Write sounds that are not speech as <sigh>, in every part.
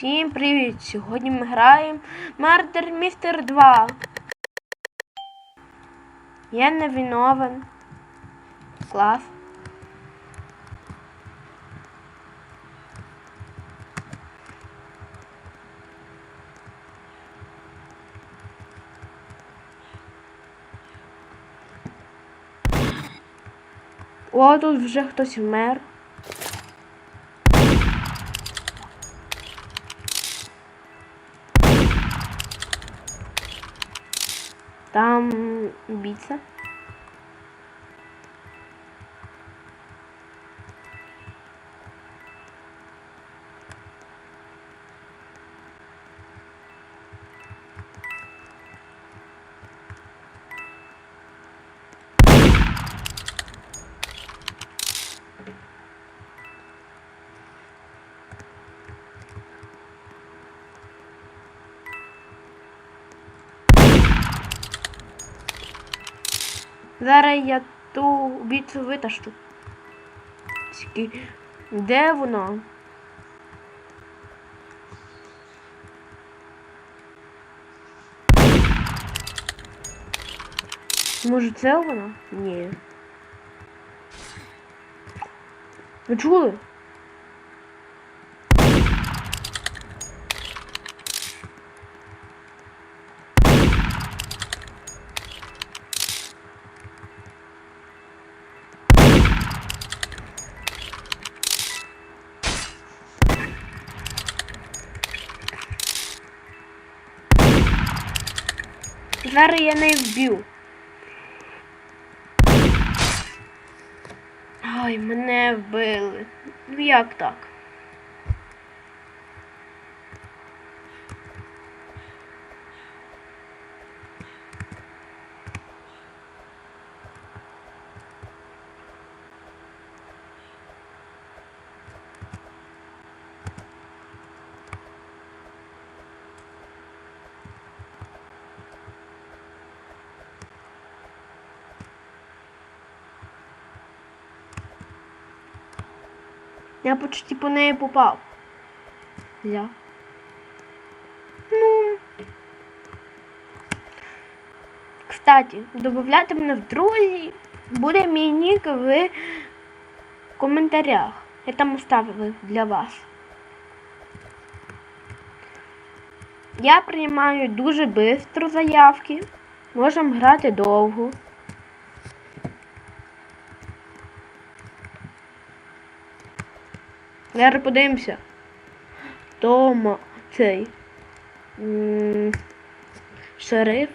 Всім привіт! Сьогодні ми граємо Murder Mystery 2. Я не виновен. Клас. О, тут вже хтось вмер. Там убийца. Зараз я ту убійцю витащу. Де воно? Може це воно? Ні. Ви чули? Зараз я не вб'ю. Ай, мене вбили. Ну як так? Я почти по неї попав. Я. Ну. Кстати, додавайте мене в друзі. Буде мій нік в коментарях. Я там оставив для вас. Я приймаю дуже швидко заявки. Можемо грати довго. Зараз подивимося. Тома цей. м, Шериф.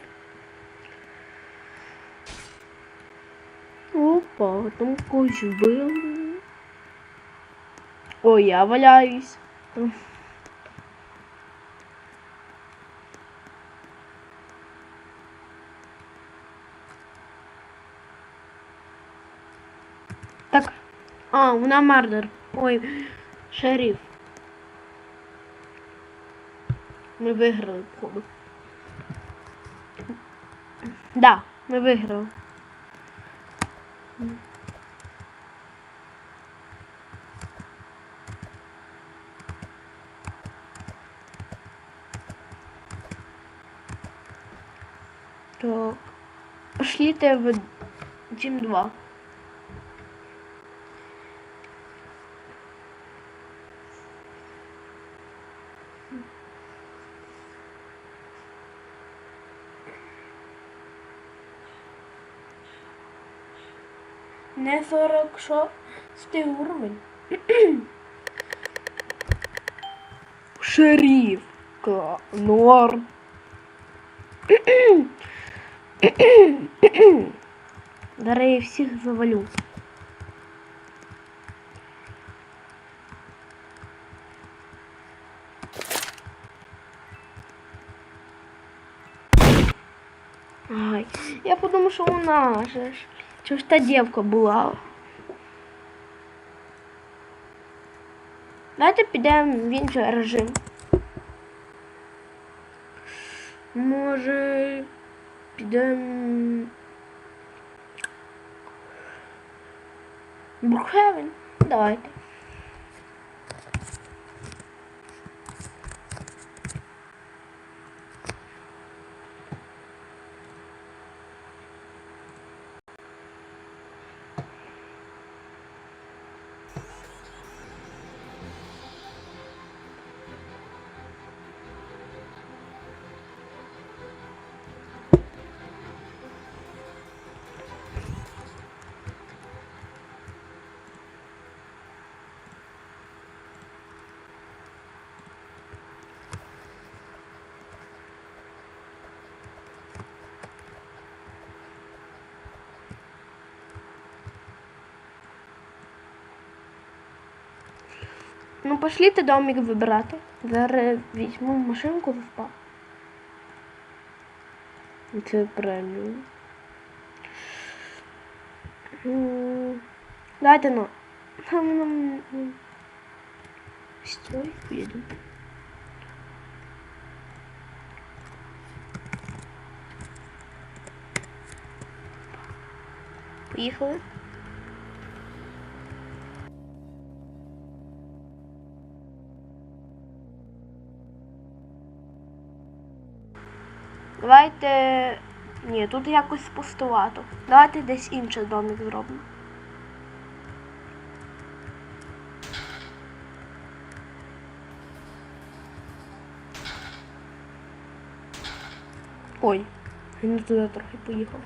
Опа, там когось вбили. Ой, я валяюсь. Так. А, вона мардер. Ой, шериф. Ми виграли, походу. Да, ми виграли. Так. Пошлите в Дім 2. Не 46 уровень. <clears throat> Шериф. Кла- Норм. <clears throat> Зараз я всіх завалю. Ай, я подумав, що вона же ж. Чого ж та дівка була? Давайте підемо в інший режим. Може підемо. Брухевен? Давайте. Ну, пошліте домик вибирати. Зараз візьму машинку в спа. Це правильно. Давайте ну. Стой, поїду. Поїхали. Давайте. Ні, тут якось пустувато. Давайте десь інший домик зробимо. Ой, не туди трохи поїхав.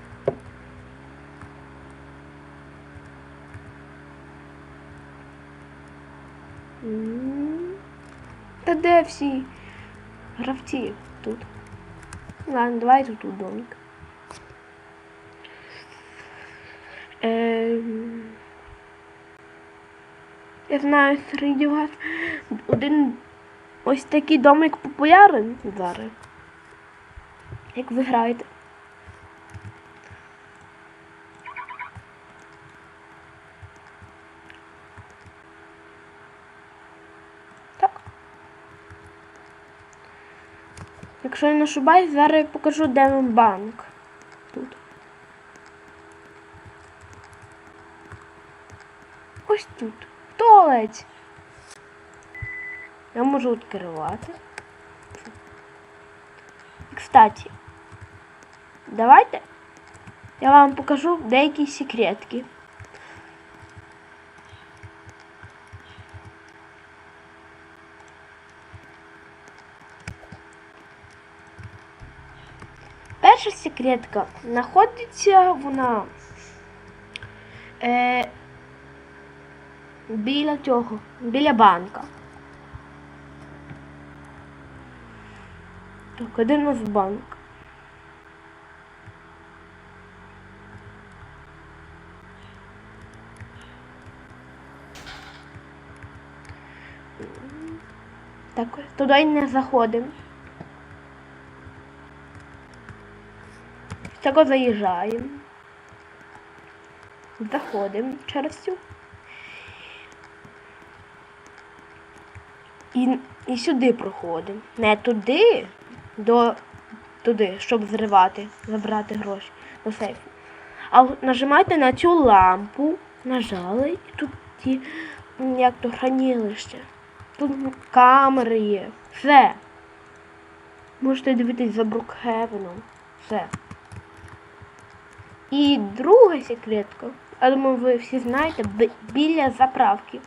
Та де всі гравці тут? Ладно, давай тут домик. Ем... Я знаю, серед вас один ось такий домик популярен зараз. Як ви граєте? Якщо я не ошибаюсь, зараз я покажу, де вам банк. Тут. Ось тут. В туалеті. Я можу відкривати. Кстати, давайте я вам покажу деякі секретки. Секретка знаходиться вона е, біля цього, біля банка. Так, один нас банк. Так, туди не заходимо. Цього заїжджаємо. Заходимо через цю. І, і сюди проходимо. Не туди, до туди, щоб зривати, забрати гроші до сейфу. А нажимайте на цю лампу, нажали, і тут ті, як то хранилище. Тут камери є. Все. Можете дивитись за Брукхевеном. Все. І друга секретка. Я думаю, ви всі знаєте, біля заправки.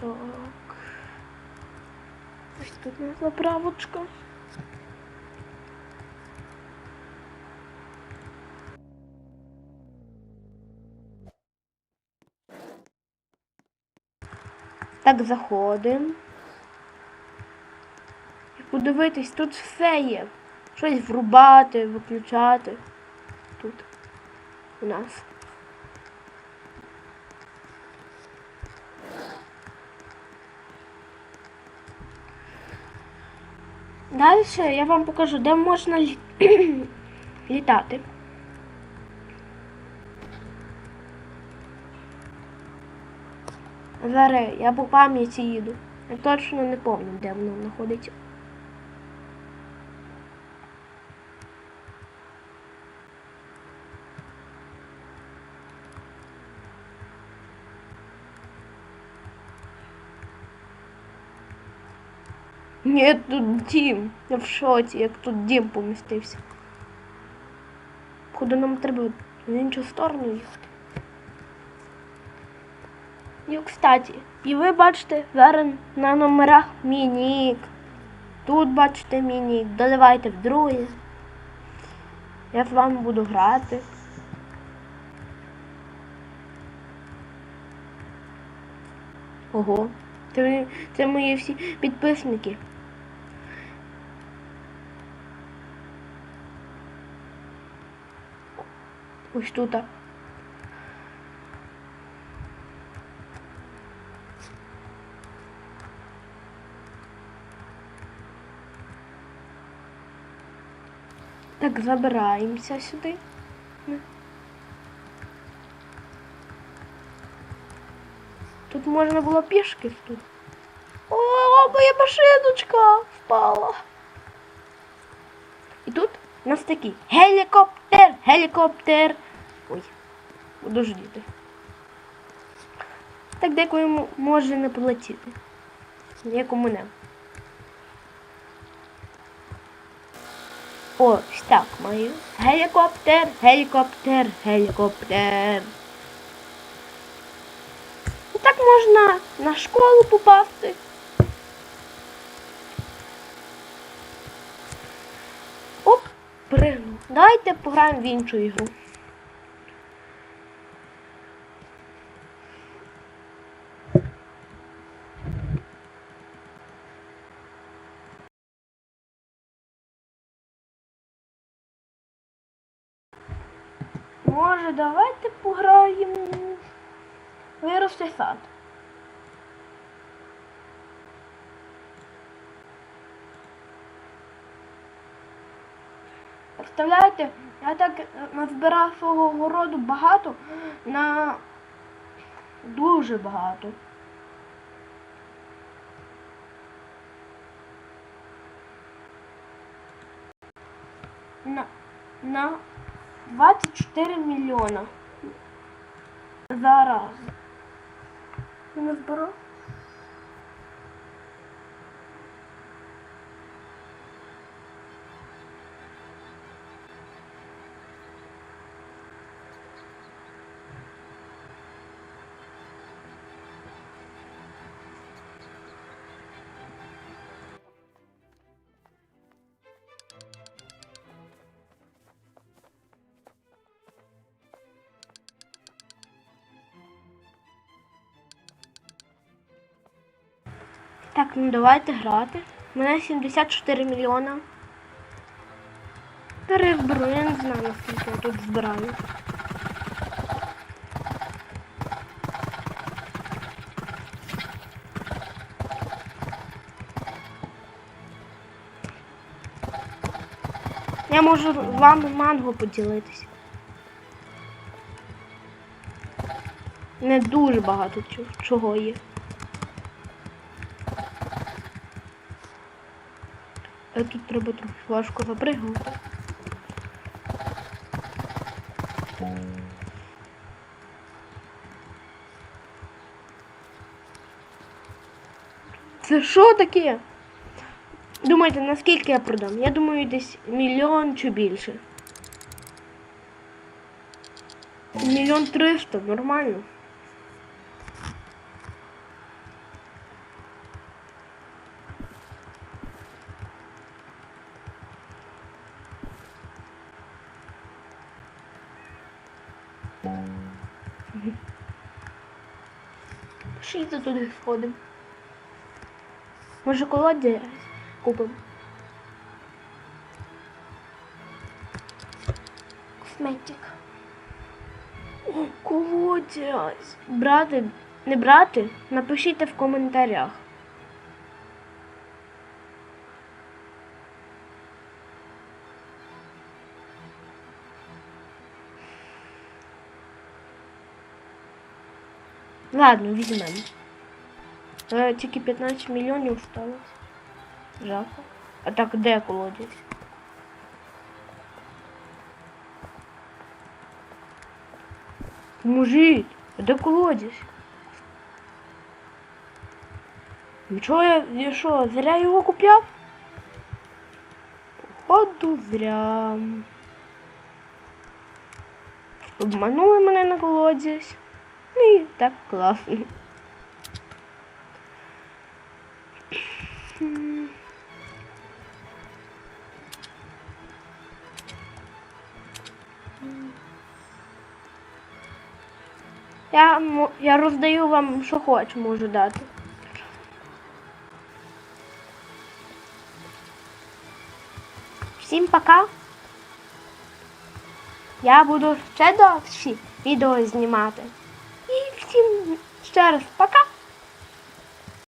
Так. Ось тут у нас заправочка. Так, заходимо. Подивитись, тут все є. Щось врубати, виключати. Тут у нас. Далі я вам покажу, де можна <clears throat> літати. Зараз я по пам'яті їду. Я точно не пам'ятаю, де воно знаходиться. Ні, тут дім. Я в шоці, як тут дім помістився. Куди нам треба в іншу сторону їхати. І, кстати, і ви бачите зараз на номерах мінік. Тут бачите мінік. Доливайте в друге. Я з вами буду грати. Ого. Це, це мої всі підписники. Ось тут. Так, забираємося сюди. Тут можна було пішки тут. О, моя машиночка впала. І тут у нас такий гелікоптер, гелікоптер. Ой, буду ждіти. Так декому може не полетіти. Якому не. Ось так маю. Гелікоптер, гелікоптер, гелікоптер. Так можна на школу попасти. Оп, пригнув. Давайте пограємо в іншу ігру. Може, давайте пограємо. Виросте сад. Представляєте, я так назбирав свого городу багато на дуже багато. На, на 24 мільйона. Зараз. Не збирав. Так, ну давайте грати. У мене 74 мільйона. Перезберу, я не знаю, наскільки я тут збираю. Я можу з вами манго поділитися. Не дуже багато чого є. Тут треба трохи важко запригувати. Це що таке? Думаєте, наскільки я продам? Я думаю, десь мільйон чи більше. Мільйон триста, нормально. Пишіть туди сходимо. Може колодязь купимо. Косметик. О, колодязь. Брати, не брати? Напишіть в коментарях. Ладно, візьмемо. Е, Тільки 15 мільйонів осталось. Жахо. А так де колодязь? Мужик, а де колодязь? Нічого я, я що, зря його купляв? Походу зря. Обманули мене на колодязь. І так класно. Я, я роздаю вам, що хочу, можу дати. Всім пока. Я буду ще довші відео знімати. І всім ще раз пока.